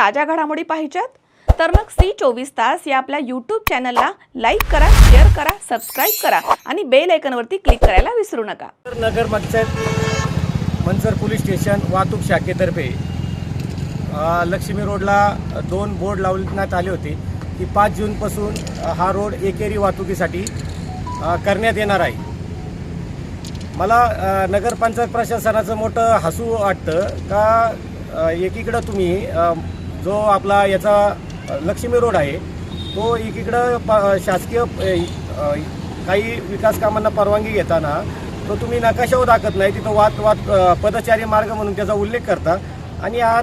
ताज्या घडामोडी पाहिजेत? तर मग सी चोवीस तास या आपल्या यूट्यूब चॅनलला लाईक करा शेअर करा सबस्क्राईब करा आणि बेल आयकनवरती क्लिक करायला विसरू नका. नगर पंचायत मनसर पोलीस स्टेशन वाहतूक शाखेतर्फे. लक्ष्मी रोडला दोन बोर्ड लावण्यात आले होते की पाच जूनपासून हा रोड एकेरी वाहतुकीसाठी करण्यात येणार आहे. मला नगरपंचायत प्रशासनाचं मोठं हसू वाटतं का एकीकडं तुम्ही जो आपला याचा लक्ष्मी रोड आहे तो एकीकडं प शासकीय काही विकास कामांना परवानगी घेताना तो तुम्ही नकाशावर दाखत नाही तिथं वाद वाद पदचारी मार्ग म्हणून त्याचा उल्लेख करता. आणि हा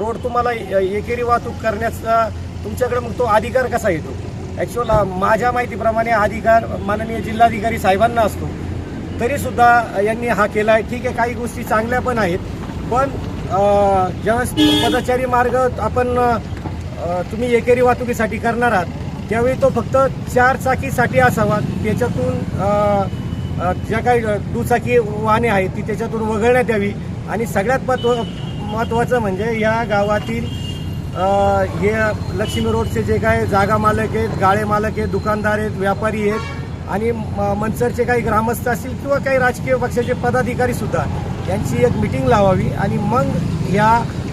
रोड तुम्हाला एकेरी वाहतूक करण्याचा तुमच्याकडे मग तो अधिकार कसा येतो? ॲक्च्युअल माझ्या माहितीप्रमाणे अधिकार माननीय जिल्हाधिकारी साहेबांना असतो. तरीसुद्धा यांनी हा केला आहे ठीक आहे काही गोष्टी चांगल्या पण आहेत पण ज्यावेळेस पदचारी मार्ग आपण तुम्ही एकेरी वाहतुकीसाठी करणार आहात त्यावेळी तो फक्त चार चाकीसाठी असावा. त्याच्यातून ज्या काही दुचाकी वाहने आहेत ती त्याच्यातून वगळण्यात यावी. आणि सगळ्यात महत्त्व महत्त्वाचं म्हणजे या गावातील हे लक्ष्मी रोडचे जे काय जागा मालक आहेत गाळे मालक आहेत दुकानदार आहेत व्यापारी आहेत आणि म- मनसरचे काही ग्रामस्थ असतील किंवा काही राजकीय पक्षाचे पदाधिकारी सुद्धा. यांची एक मिटिंग लावावी आणि मग ह्या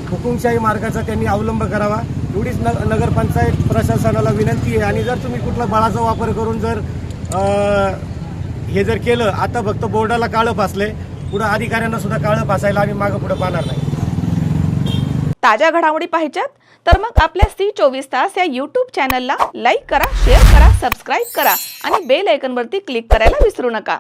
हुकुमशाही मार्गाचा त्यांनी अवलंब करावा. एवढीच न नगरपंचायत प्रशासनाला विनंती आहे. आणि जर तुम्ही कुठला बळाचा वापर करून जर हे जर केलं आता फक्त बोर्डाला काळं फासले पुढं अधिकाऱ्यांना सुद्धा काळं फासायला आम्ही मागं पुढं पाहणार नाही. ताज्या घडामोडी पाहिजेत? तर मग आपल्या सी चोवीस तास या यूट्यूब चॅनलला लाईक करा शेअर करा सबस्क्राईब करा आणि बेल आयकनवरती क्लिक करायला विसरू नका.